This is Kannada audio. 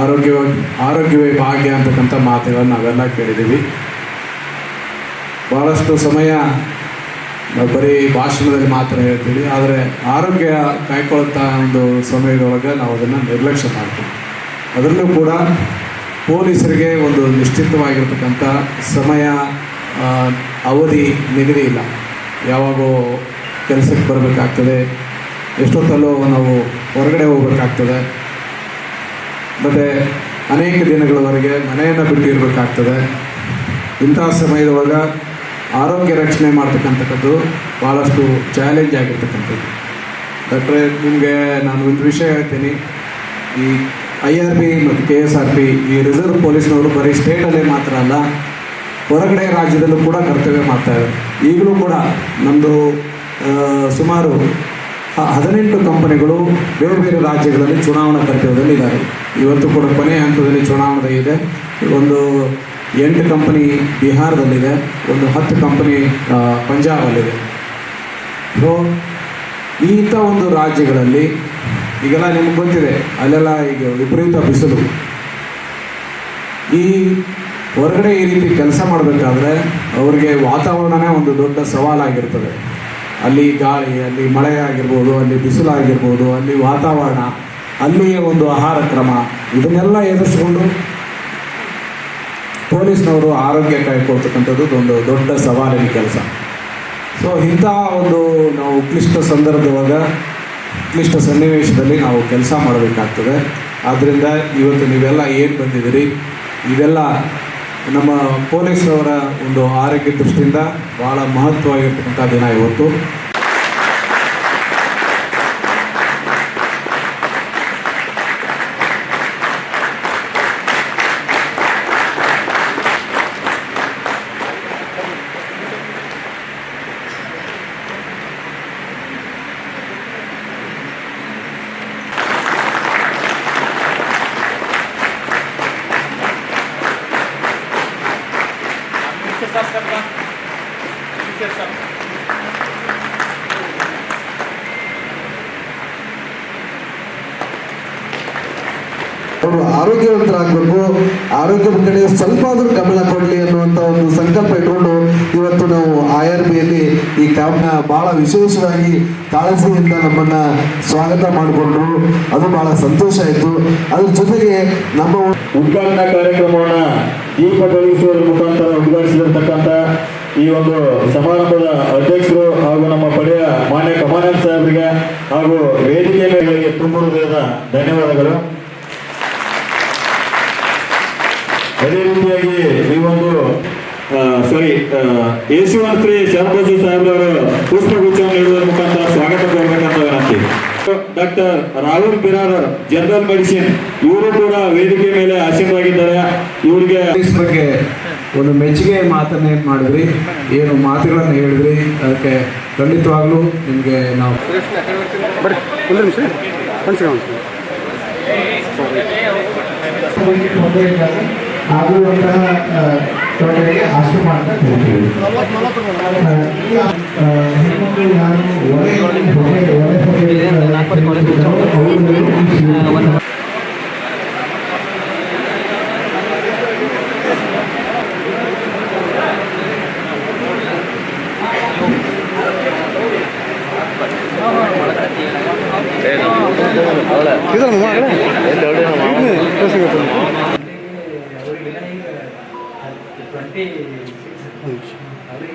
ಆರೋಗ್ಯವಾಗಿ ಆರೋಗ್ಯವೇ ಭಾಗ್ಯ ಅಂತಕ್ಕಂಥ ಮಾತುಗಳನ್ನು ನಾವೆಲ್ಲ ಕೇಳಿದ್ದೀವಿ. ಭಾಳಷ್ಟು ಸಮಯ ನಾವು ಬರೀ ಭಾಷಣದಲ್ಲಿ ಮಾತ್ರ ಹೇಳ್ತೀವಿ. ಆದರೆ ಆರೋಗ್ಯ ಕಾಯ್ಕೊಳ್ತಾ ಒಂದು ಸಮಯದೊಳಗೆ ನಾವು ಅದನ್ನು ನಿರ್ಲಕ್ಷ್ಯ ಮಾಡ್ತೀವಿ. ಅದರಲ್ಲೂ ಕೂಡ ಪೊಲೀಸರಿಗೆ ಒಂದು ನಿಶ್ಚಿತವಾಗಿರ್ತಕ್ಕಂಥ ಸಮಯ ಅವಧಿ ನಿಗದಿ ಇಲ್ಲ. ಯಾವಾಗೋ ಕೆಲಸಕ್ಕೆ ಬರಬೇಕಾಗ್ತದೆ. ಎಷ್ಟೊತ್ತಲ್ಲೋ ನಾವು ಹೊರಗಡೆ ಹೋಗ್ಬೇಕಾಗ್ತದೆ. ಮತ್ತು ಅನೇಕ ದಿನಗಳವರೆಗೆ ಮನೆಯನ್ನು ಬಿಟ್ಟು ಇರಬೇಕಾಗ್ತದೆ ಇಂಥ ಸಮಯದೊಳಗೆ ಆರೋಗ್ಯ ರಕ್ಷಣೆ ಮಾಡ್ತಕ್ಕಂಥದ್ದು ಭಾಳಷ್ಟು ಚಾಲೆಂಜ್ ಆಗಿರ್ತಕ್ಕಂಥದ್ದು. ಡಾಕ್ಟ್ರೆ, ನಿಮಗೆ ನಾನು ಒಂದು ವಿಷಯ ಹೇಳ್ತೀನಿ. ಈ ಐ ಆರ್ ಪಿ ಮತ್ತು ಕೆ ಎಸ್ ಆರ್ ಪಿ ಈ ರಿಸರ್ವ್ ಪೊಲೀಸ್ನವರು ಬರೀ ಸ್ಟೇಟಲ್ಲೇ ಮಾತ್ರ ಅಲ್ಲ, ಹೊರಗಡೆ ರಾಜ್ಯದಲ್ಲೂ ಕೂಡ ಕರ್ತವ್ಯ ಮಾಡ್ತಾರೆ ಈಗಲೂ ಕೂಡ ನಮ್ಮದು ಸುಮಾರು ಹ- ಹದಿನೆಂಟು ಕಂಪನಿಗಳು ಬೇರೆ ಬೇರೆ ರಾಜ್ಯಗಳಲ್ಲಿ ಚುನಾವಣಾ ಕರ್ತವ್ಯದಲ್ಲಿ ಇದ್ದಾರೆ. ಇವತ್ತು ಕೂಡ ಕೊನೆಯ ಹಂತದಲ್ಲಿ ಚುನಾವಣೆ ಇದೆ. ಒಂದು ಎಂಟು ಕಂಪನಿ ಬಿಹಾರದಲ್ಲಿದೆ, ಒಂದು ಹತ್ತು ಕಂಪನಿ ಪಂಜಾಬಲ್ಲಿದೆ. ಸೊ ಇಂಥ ಒಂದು ರಾಜ್ಯಗಳಲ್ಲಿ ಈಗೆಲ್ಲ ನಿಮ್ಗೆ ಗೊತ್ತಿದೆ, ಅಲ್ಲೆಲ್ಲ ಈಗ ವಿಪರೀತ ಬಿಸಿಲು. ಈ ಹೊರಗಡೆ ಈ ರೀತಿ ಕೆಲಸ ಮಾಡಬೇಕಾದ್ರೆ ಅವರಿಗೆ ವಾತಾವರಣನೇ ಒಂದು ದೊಡ್ಡ ಸವಾಲಾಗಿರ್ತದೆ. ಅಲ್ಲಿ ಗಾಳಿ, ಅಲ್ಲಿ ಮಳೆ ಆಗಿರ್ಬೋದು ಅಲ್ಲಿ ಬಿಸಿಲಾಗಿರ್ಬೋದು, ಅಲ್ಲಿ ವಾತಾವರಣ, ಅಲ್ಲಿಯ ಒಂದು ಆಹಾರ ಕ್ರಮ. ಇದನ್ನೆಲ್ಲ ಎದುರಿಸ್ಕೊಂಡು ಪೊಲೀಸ್ನವರು ಆರೋಗ್ಯ ಕಾಯ್ಕೊಳ್ತಕ್ಕಂಥದ್ದು ಒಂದು ದೊಡ್ಡ ಸವಾಲಿನ ಕೆಲಸ. ಸೊ ಇಂಥ ಒಂದು ನಾವು ಕ್ಲಿಷ್ಟ ಸಂದರ್ಭವಾಗ ಕ್ಲಿಷ್ಟ ಸನ್ನಿವೇಶದಲ್ಲಿ ನಾವು ಕೆಲಸ ಮಾಡಬೇಕಾಗ್ತದೆ. ಆದ್ದರಿಂದ ಇವತ್ತು ನೀವೆಲ್ಲ ಏನು ಬಂದಿದ್ದೀರಿ? ಇದೆಲ್ಲ ನಮ್ಮ ಪೊಲೀಸರವರ ಒಂದು ಆರೋಗ್ಯ ದೃಷ್ಟಿಯಿಂದ ಭಾಳ ಮಹತ್ವವಾಗಿರ್ತಕ್ಕಂಥ ದಿನ ಇವತ್ತು. ಅವರು ಆರೋಗ್ಯವಂತರಾಗಬೇಕು. ಆರೋಗ್ಯದ ಕಡೆ ಸ್ವಲ್ಪ ಆದ್ರೂ ಗಮನ ಕೊಡಲಿ ಅನ್ನುವಂಥ ಒಂದು ಸಂಕಲ್ಪ ಇಟ್ಕೊಂಡು ಇವತ್ತು ನಾವು ಐ ಈ ಕ್ಯಾಂಪ್ನ ಬಹಳ ವಿಶೇಷವಾಗಿ ಕಾಳಜಿಯಿಂದ ನಮ್ಮನ್ನ ಸ್ವಾಗತ ಮಾಡಿಕೊಂಡ್ರು. ಅದು ಬಹಳ ಸಂತೋಷ ಆಯಿತು. ಅದ್ರ ಜೊತೆಗೆ ನಮ್ಮ ಉದ್ಘಾಟನಾ ಕಾರ್ಯಕ್ರಮವನ್ನ ದೀಪ ಬೆಳಗಿಸುವುದರ ಮುಖಾಂತರ ಉದ್ಘಾಟಿಸಿರ್ತಕ್ಕಂಥ ಈ ಒಂದು ಸಮಾರಂಭದ ಅಧ್ಯಕ್ಷರು ಹಾಗೂ ನಮ್ಮ ಪಡೆಯ ಮಾನ್ಯ ಕಮಾನಂದ್ ಸಾಹೇಬರಿಗೆ ಹಾಗೂ ವೇದಿಕೆ ಮೇಲೆ ತುಂಬ ಧನ್ಯವಾದಗಳು. ಅದೇ ರೀತಿಯಾಗಿ ಈ ಒಂದು ಸಾರಿ ಯಶವಂತ ಶ್ರೀ ಸಾಹೇಬ್ ಸಾಹೇಬ್ರವರು ಪುಷ್ಪಗುಚ್ಛವನ್ನು ನೀಡುವ ಮುಖಾಂತರ ಸ್ವಾಗತ ಕೋರ್ಬೇಕಂತ ವಿನಂತಿ. Doctor Rahul Birar general medicine ಇವರು ಕೂಡ ವೇದಿಕೆ ಮೇಲೆ ಆಸೀನರಾಗಿದ್ದಾರೆ. ಇವರಿಗೆ ಬಗ್ಗೆ ಒಂದು ಮೆಚ್ಚುಗೆ ಮಾತನ್ನ ಏನು ಮಾಡಿದ್ರಿ ಏನು ಮಾತುಗಳನ್ನು ಹೇಳಿದ್ರಿ ಅದಕ್ಕೆ ಖಂಡಿತವಾಗ್ಲೂ ನಿಮಗೆ ನಾವು ಬರ್ರಿ ಒಂದು ನಿಮಿಷ ಒಂದು ಸೆಕೆಂಡ್ ಆಗುವಂತಹ ತೊಂದರೆಗೆ ಅಷ್ಟು ಮಾಡ್ತಾ ಹೋಗ್ತೀವಿ ಹೆಣ್ಮಕ್ಳು ಯಾರು ಒಲೆ ಹೊಗೆ ಒಲೆ ಹೊಗೆ ಅವುಗಳು ట్వంటీ సిక్స్ అది